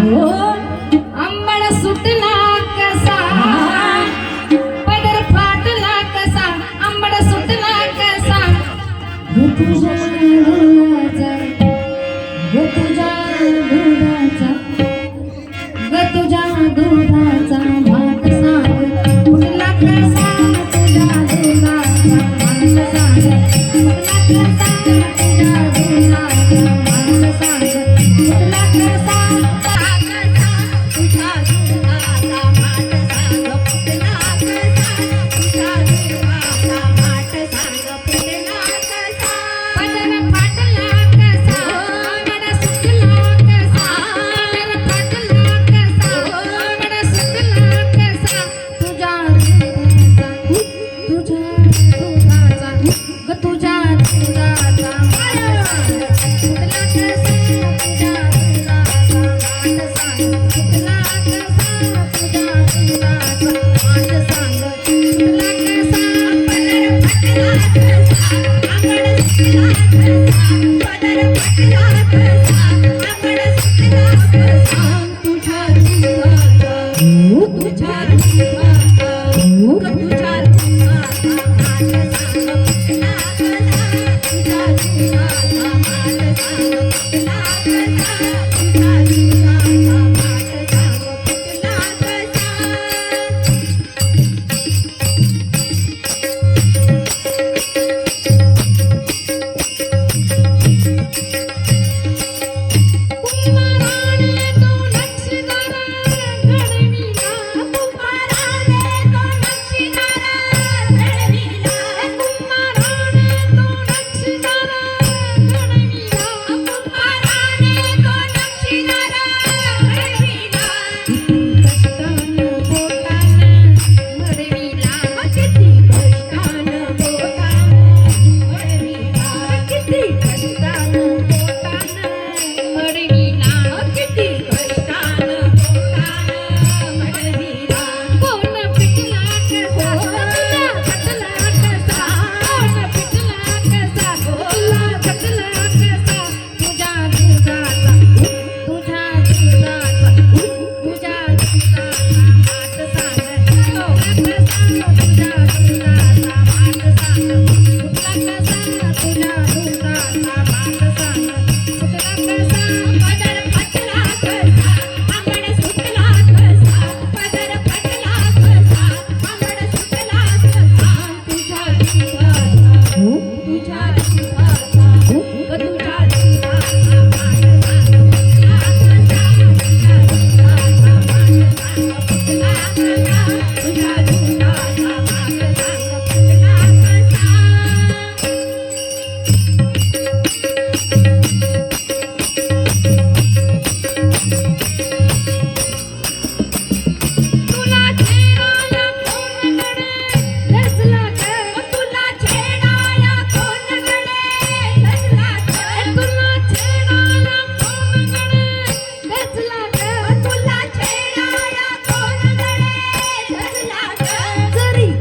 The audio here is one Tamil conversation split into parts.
அம்மன சுட்டு நாக்கசா படர் பாட்டு நாக்கசா அம்மட சுட்டு நாக்கசா सांग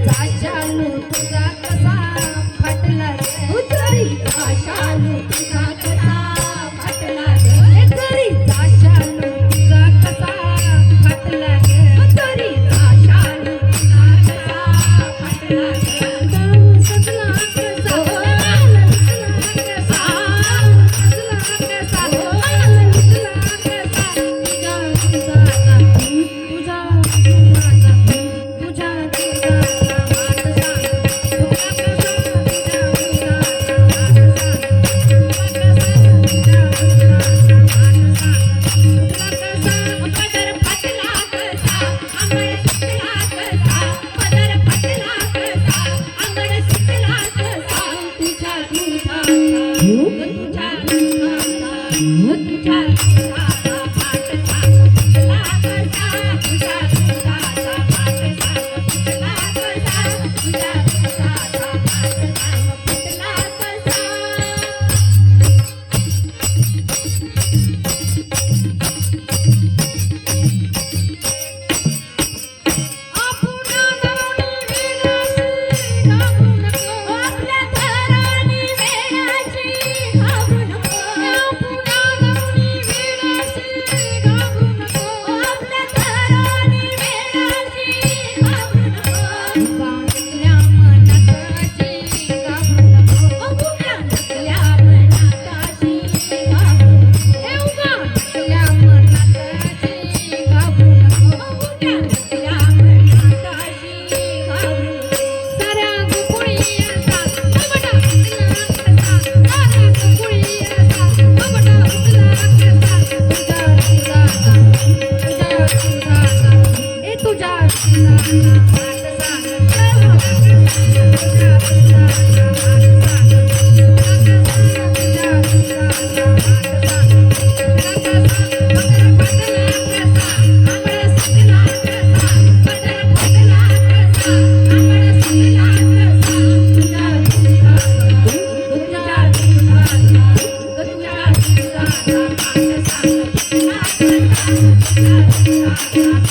राजानु तुझा Thank you.